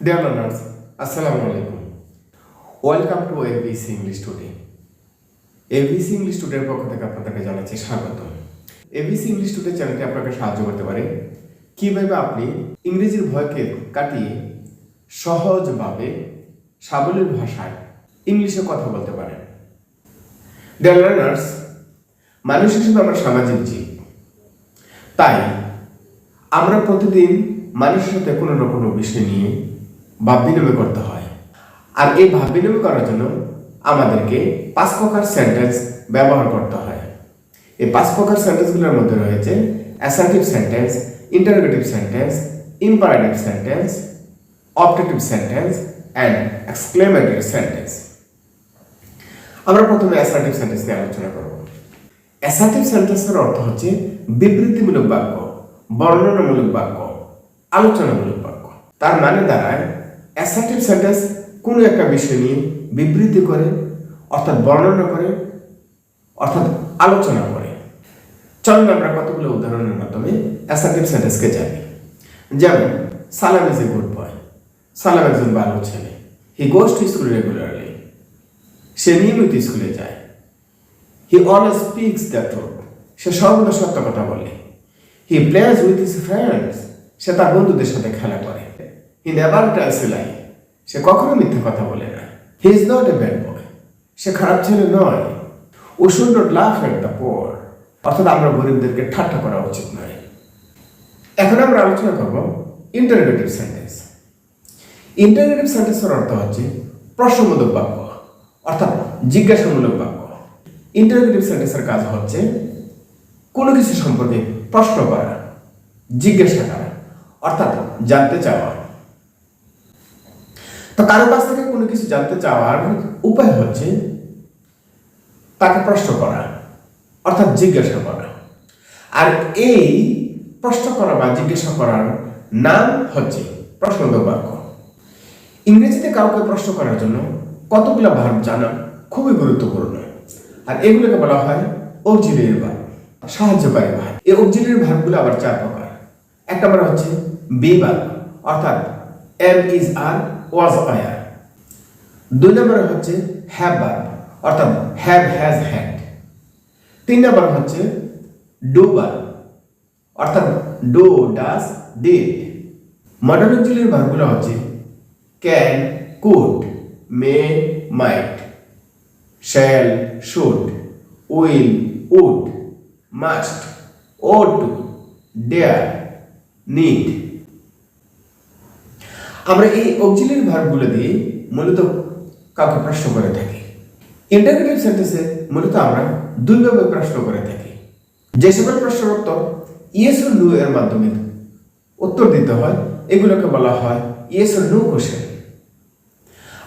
Dear learners, Assalamu alaikum. Welcome to ABC English today ABC English টুডের পক্ষ থেকে আপনাদেরকে জানাচ্ছি স্বাগত এবিসি ইংলিশ টুডে চ্যানেলটি আপনাকে সাহায্য করতে পারে। কীভাবে আপনি ইংরেজির ভয়কে কাটিয়ে সহজভাবে সাবলীল ভাষায় ইংলিশে কথা বলতে পারেন? ডিয়ার লার্নার্স মানুষ হিসেবে আমরা সামাজিক জীব। তাই আমরা প্রতিদিন মানুষের সাথে কোনো না কোনো বিষয় নিয়ে ভাব বিনিময় করতে হয়। আর এই ভাব বিনিময় করার জন্য আমাদেরকে পাঁচ প্রকার সেন্টেন্স ব্যবহার করতে হয়। এই পাঁচ প্রকার সেন্টেন্সগুলোর মধ্যে রয়েছে assertive sentence interrogative sentence imperative sentence optative sentence and exclamatory sentence আমরা প্রথমে অ্যাসার্টিভ সেন্টেন্স নিয়ে আলোচনা করব। অ্যাসার্টিভ সেন্টেন্সের অর্থ হচ্ছে বিবৃতিমূলক বাক্য, বর্ণনামূলক বাক্য, আলোচনামূলক বাক্য। তার মানে দাঁড়ায় অ্যাসার্টিভ সেন্টেন্স কোনো একটা বিষয় নিয়ে বিবৃতি করে, অর্থাৎ বর্ণনা করে, অর্থাৎ আলোচনা করে। চলুন আমরা কতগুলো উদাহরণের মাধ্যমে অ্যাসার্টিভ সেন্টেন্সকে জানি। যেমন, সালাম ইজ এ গুড বয় সালাম একজন ভালো ছেলে। He goes to school regularly সে নিয়মিত স্কুলে যায়। He always speaks the truth সে সর্বদা সত্য কথা বলে। He plays with his friends সে তার বন্ধুদের সাথে খেলা করে। হি নেভার টেলস লাই সে কখনো মিথ্যে কথা বলে না। He is not a bad boy সে খারাপ ছেলে নয়। ও শুড নট লাফ এট দ্য পোর অর্থাৎ আমরা গরিবদেরকে ঠাট্টা করা উচিত নয়। এখন আমরা আলোচনা করব ইন্টারোগেটিভ সেন্টেন্স ইন্টারোগেটিভ সেন্টেন্সের অর্থ হচ্ছে প্রশ্নবোধক বাক্য, অর্থাৎ জিজ্ঞাসামূলক বাক্য। ইন্টারোগেটিভ সেন্টেন্সের কাজ হচ্ছে কোনো কিছু সম্পর্কে প্রশ্ন করা, জিজ্ঞাসা করা, অর্থাৎ জানতে চাওয়া। তো কারও কাছ থেকে কোনো কিছু জানতে চাওয়ার উপায় হচ্ছে তাকে প্রশ্ন করা, অর্থাৎ জিজ্ঞাসা করা। আর এই প্রশ্ন করা বা জিজ্ঞাসা করার নাম হচ্ছে প্রশ্নবোধক বাক্য ইংরেজিতে কাউকে প্রশ্ন করার জন্য কতগুলো ভার্ব জানা খুবই গুরুত্বপূর্ণ। আর এগুলোকে বলা হয় অক্সিলিয়ারি ভার্ব সাহায্যকারী ভার্ব। এই অক্সিলিয়ারি ভার্বগুলো আবার চার প্রকার। এক নম্বর হচ্ছে বি ভার্ব, অর্থাৎ am is are was were দুই নম্বরে হচ্ছে হ্যাভ ভার্ব অর্থাৎ হ্যাভ হ্যাজ হ্যাড তিন নম্বর হচ্ছে ডু ভার্ব অর্থাৎ do does did modern auxiliary ভার্বগুলো হচ্ছে can could may might shall should will would must ought to dare need আমরা এই অক্সিলিয়ারি ভার্বগুলো দিয়ে মূলত কাউকে প্রশ্ন করে থাকি। ইন্টারগ্রেটিভ সেন্টেন্সে মূলত আমরা দুইভাবে প্রশ্ন করে থাকি। যে সকল প্রশ্নের উত্তর ইয়েস ও নো এর মাধ্যমে উত্তর দিতে হয়, এগুলোকে বলা হয় ইয়েস ও নো কোশ্চেন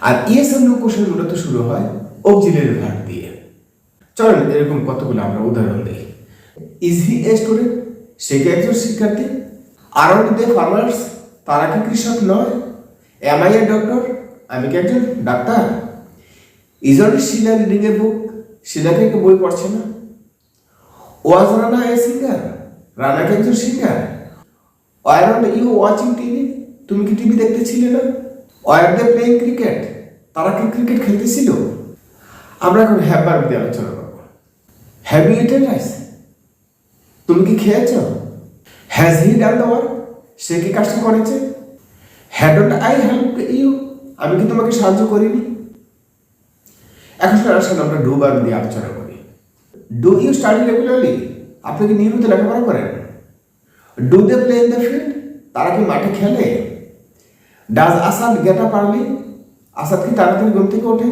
আর ইয়েস ও নো কোশ্চেন মূলত শুরু হয় অক্সিলিয়ারি ভার্ব দিয়ে। চলেন এরকম কতগুলো আমরা উদাহরণ দিই। ইজ হি এ স্টুডেন্ট সে কি একজন শিক্ষার্থী? আর দে ফার্মার্স তারা কি কৃষক নয়? এম আই এ ডক্টর আমি কি একজন doctor? Is on Shila reading a book শিলাকে কি বই পড়ছে না? Was Rana a singer Rana কি একজন singer were on you watching TV তুমি কি টিভি দেখতেছিলে না? ওয়ার দে প্লেইং ক্রিকেট তারা কি ক্রিকেট খেলতেছিল? আমরা এখন হ্যাপার দিয়ে আলোচনা করব। হ্যাভ ইউ ইটেন রাইস তুমি কি খেয়েছ? Has he done the work সে কি কাজটা করেছে? হ্যাডন্ট আই হেল্প ইউ আমি কি তোমাকে সাহায্য করিনি? এখন আসলে আমরা ডু বার দিয়ে আলোচনা করি। ডু ইউ স্টাডি রেগুলারলি আপনি কি নিয়মিত লেখাপড়া করেন? Do they play in the field তারা কি মাঠে খেলে? Does Asad get up early Asad কি তাড়াতাড়ি ঘুম থেকে ওঠে?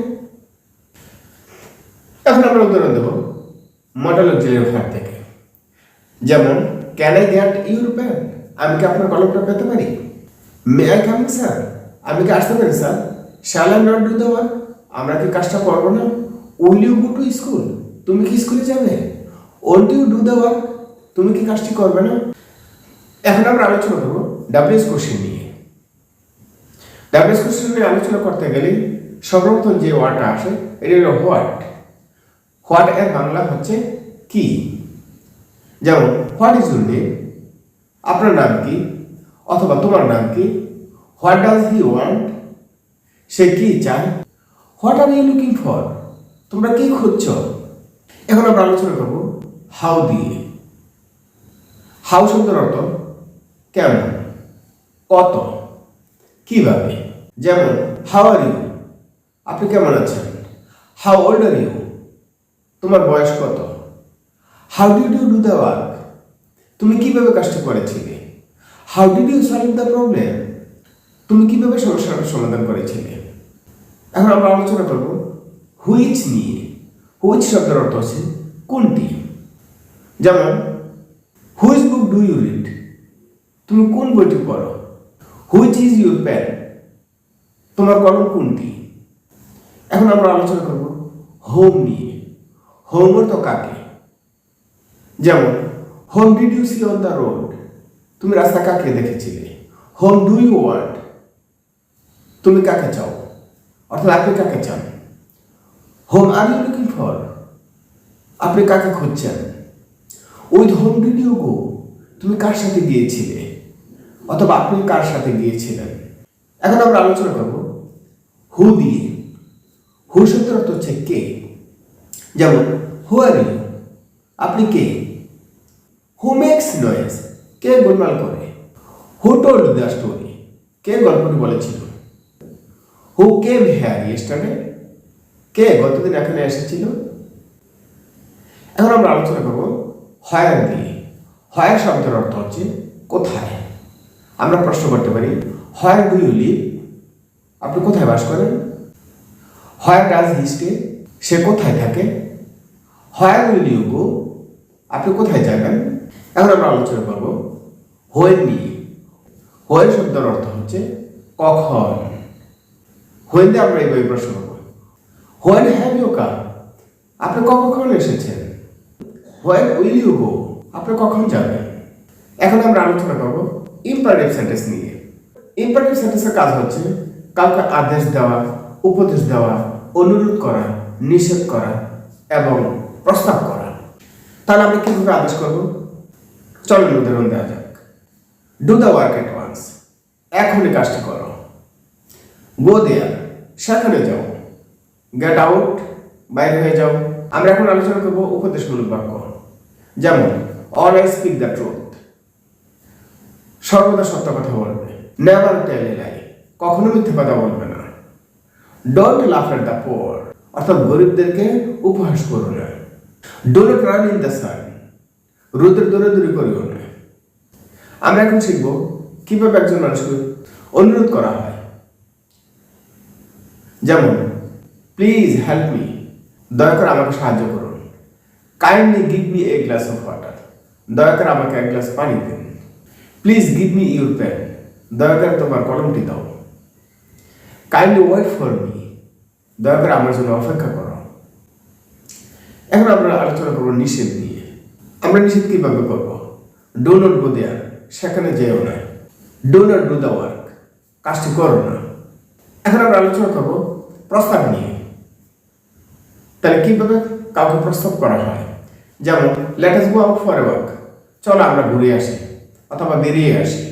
এখন আমরা উদাহরণ দেব মডেল অক্সিলিয়ারি ভার্ব থেকে। যেমন can I get your pen আমি কি আপনার কলমটা পেতে পারি? মে আই স্যার আমি কি আসতে পারি sir shall I not do the আমরা কি কাজটা করব না? Will you go to school তুমি কি স্কুলে যাবে? Won't you do the work তুমি কি কাজটি করবে না? এখন আমরা আলোচনা করব ডাব্লিউএস কোশ্চেন নিয়ে। ডাব্লিউএস কোশ্চেন নিয়ে আলোচনা করতে গেলে সর্বপ্রথম যে ওয়ার্ডটা আসে, এটা হলো হোয়াট হোয়াট এর বাংলা হচ্ছে কি? যেমন হোয়াট ইজ ইউর নেম আপনার নাম কি? অথবা তোমার নাম কি? হোয়াট ডাজ হি ওয়ান্ট সে কি চায়? What are you looking for তোমরা কি খুঁজছ? এখন আমরা আলোচনা করব হাউ দিয়ে। হাউ শব্দের অর্থ কেমন? কত? কীভাবে? যেমন হাউ আর ইউ আপনি কেমন আছেন? হাউ ওল্ড আর ইউ তোমার বয়স কত? How did you do the work তুমি কীভাবে কাজটা করেছিলে? How did you solve the problem তুমি কীভাবে সমস্যাটার সমাধান করেছিলে? এখন আমরা আলোচনা করব হুইচ নিয়ে হুইচ শব্দের অর্থ হচ্ছে কোনটি? যেমন which book do you read তুমি কোন বইটি পড়ো? হুইচ ইজ ইউর প্যান তোমার কলম কোনটি? এখন আমরা আলোচনা করব হোম নিয়ে হোম অর্থ কাকে? যেমন whom did you see on the road তুমি রাস্তা কাকে দেখেছিলে? হোম ডু ইউ ওয়ান্ট তুমি কাকে চাও? অর্থাৎ আপনি কাকে চান? Whom are you looking for আপনি কাকে খুঁজছেন? With whom did you go তুমি কার সাথে গিয়েছিলে? অথবা আপনি কার সাথে গিয়েছিলেন? এখন আমরা আলোচনা করব হু দিয়ে? হু অর্থ হচ্ছে কে? যেমন হু আর ইউ আপনি কে? হু মেক্স নয়েস কে গোলমাল করে? হু টোল্ড দ্য স্টোরি কে গল্পটি বলেছিল? হু কেম হেয়ার ইয়েস্টারডে কে গতদিন এখানে এসেছিল? এখন আমরা আলোচনা করব হয়ার দিয়ে হয়ার শব্দের অর্থ হচ্ছে কোথায়? আমরা প্রশ্ন করতে পারি, হয়ার ডু ইউ লিভ? আপনি কোথায় বাস করেন? হয়ার ডাজ হি সে কোথায় থাকে? Where will you go? আপনি কোথায় যাবেন? এখন আমরা আলোচনা করব হোয়েন নিয়ে হোয়েন শব্দের অর্থ হচ্ছে কখন। হোয়েন আমরা এইভাবে প্রশ্ন করব হোয়েন হ্যাভ ইউ কাম আপনি কখন এসেছেন? হোয়েন উইল ইউ গো আপনি কখন যাবেন? এখন আমরা আলোচনা করব ইম্পারেটিভ সেন্টেন্স নিয়ে। ইম্পারেটিভ সেন্টেন্সের কাজ হচ্ছে কাউকে আদেশ দেওয়া, উপদেশ দেওয়া, অনুরোধ করা, নিষেধ করা এবং প্রস্তাব করা। তাহলে আমরা কীভাবে আদেশ করব? চলেন উদাহরণ দেওয়া যাক। Do the work at once এখনই কাজটি করো। গো দেয়ার সেখানে যাও। গেট আউট বাইরে হয়ে যাও। আমরা এখন আলোচনা করব উপদেশমূলক বাক্য। যেমন অলওয়েজ স্পিক দ্য ট্রুথ সর্বদা সত্য কথা বলবে। নেভার টেল এ লাই কখনো মিথ্যে কথা বলবে না। ডোন্ট লাফ এট দ্য পোর অর্থাৎ গরিবদেরকে উপহাস করো না। Don't run in the sun রোদের দৌড়াদৌড়ি করিও না আমরা এখন শিখব কীভাবে একজন মানুষকে অনুরোধ করা হয়। যেমন প্লিজ হেল্প মি দয়া করে আমাকে সাহায্য করুন। Kindly give me a glass of water দয়া করে আমাকে এক গ্লাস পানি দিন। Please give me your pen দয়া করে তোমার কলমটি দাও। কাইন্ডলি ওয়েট ফর মি দয়া করে আমার জন্য অপেক্ষা করো। এখন আমরা আলোচনা করব নিষেধ নিয়ে। নিষেধ কীভাবে করব? ডো নট গো দেয়ার সেখানে যেও না। Do not do the work কাজটি করো না। এখন আমরা আলোচনা করব প্রস্তাব নিয়ে। তাহলে কীভাবে কাউকে প্রস্তাব করা হয়। যেমন let us go out for a work চলো আমরা ঘুরে আসি, অথবা বেরিয়ে আসি।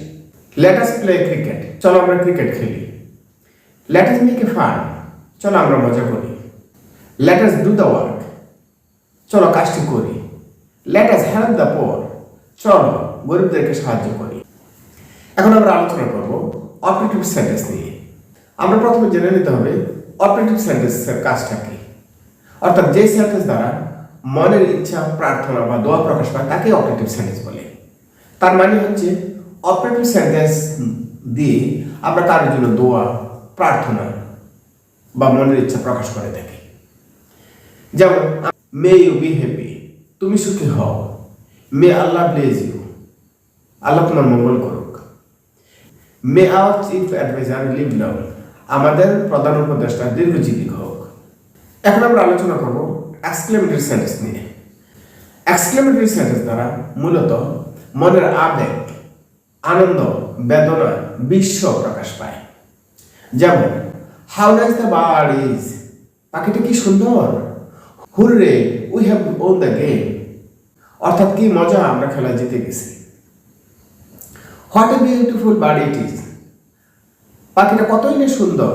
লেটাস প্লে ক্রিকেট চলো আমরা ক্রিকেট খেলি। লেটাস মেক এ ফান চলো আমরা মজা করি। লেটাস ডু দ্য ওয়ার্ক চলো কাজটি করি। লেটাস হেল্প দ্য পোর চলো, গরিবদেরকে সাহায্য করি। এখন আমরা আলোচনা করব অপারেটিভ সেন্টেন্স নিয়ে। আমরা প্রথমে জেনে নিতে হবে অপারেটিভ সেন্টেন্সের কাজটা কি। অর্থাৎ যে সেন্টেন্স দ্বারা মনের ইচ্ছা, প্রার্থনা বা দোয়া প্রকাশ পায়, তাকে অপারেটিভ সেন্টেন্স বলে। তার মানে হচ্ছে অপারেটিভ সেন্টেন্স দিয়ে আমরা তার জন্য দোয়া, প্রার্থনা বা মনের ইচ্ছা প্রকাশ করে থাকি। যেমন মে ইউ বি হ্যাপি তুমি সুখী হও। মে আল্লাহ ব্লেজ ইউ আল্লাহ তোমার মঙ্গল করুক। May our chief adviser live long আমাদের প্রধান উপদেষ্টা দীর্ঘজীবী হোক। এখন আমরা আলোচনা করব এক্সক্লেমেটরি সেন্টেন্স নিয়ে। এক্সক্লেমেটরি সেন্টেন্স দ্বারা মূলত মনের আবেগ, আনন্দ, বেদনা, বিশ্ব প্রকাশ পায়। যেমন how nice the bird is পাখিটা কি সুন্দর? Hurrah we have won the game অর্থাৎ কি মজা, আমরা খেলা জিতে গেছি। What a beautiful bird it is পাখিটা কতই না সুন্দর।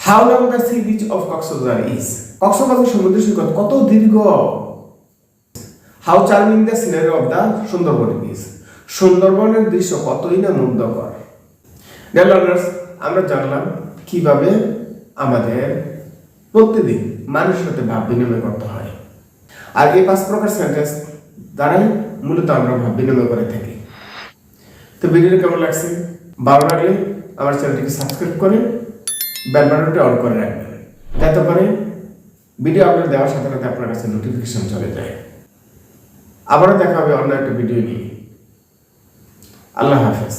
How long the sea beach of Cox's Bazar is Cox's Bazar সমুদ্র সৈকত কত দীর্ঘ। How charming the scenery of the Sundarban is সুন্দরবনের দৃশ্য কতই না মুগ্ধকর ডিয়ার আমরা জানলাম কীভাবে আমাদের প্রতিদিন মানুষের সাথে ভাব বিনিময় করতে হয়। আর এই পাঁচ প্রকার সেন্টেন্স দ্বারাই মূলত আমরা ভাব বিনিময় করে থাকি। তো ভিডিওটা কেমন লাগছে? ভালো লাগলে আমার চ্যানেলটিকে সাবস্ক্রাইব করে বেল বাটনটি অন করে রাখবেন। যাতে করে ভিডিও আপলোড দেওয়ার সাথে সাথে আপনার কাছে নোটিফিকেশন চলে যায়। আবারও দেখা হবে অন্য একটা ভিডিও নিয়ে। আল্লাহ হাফেজ।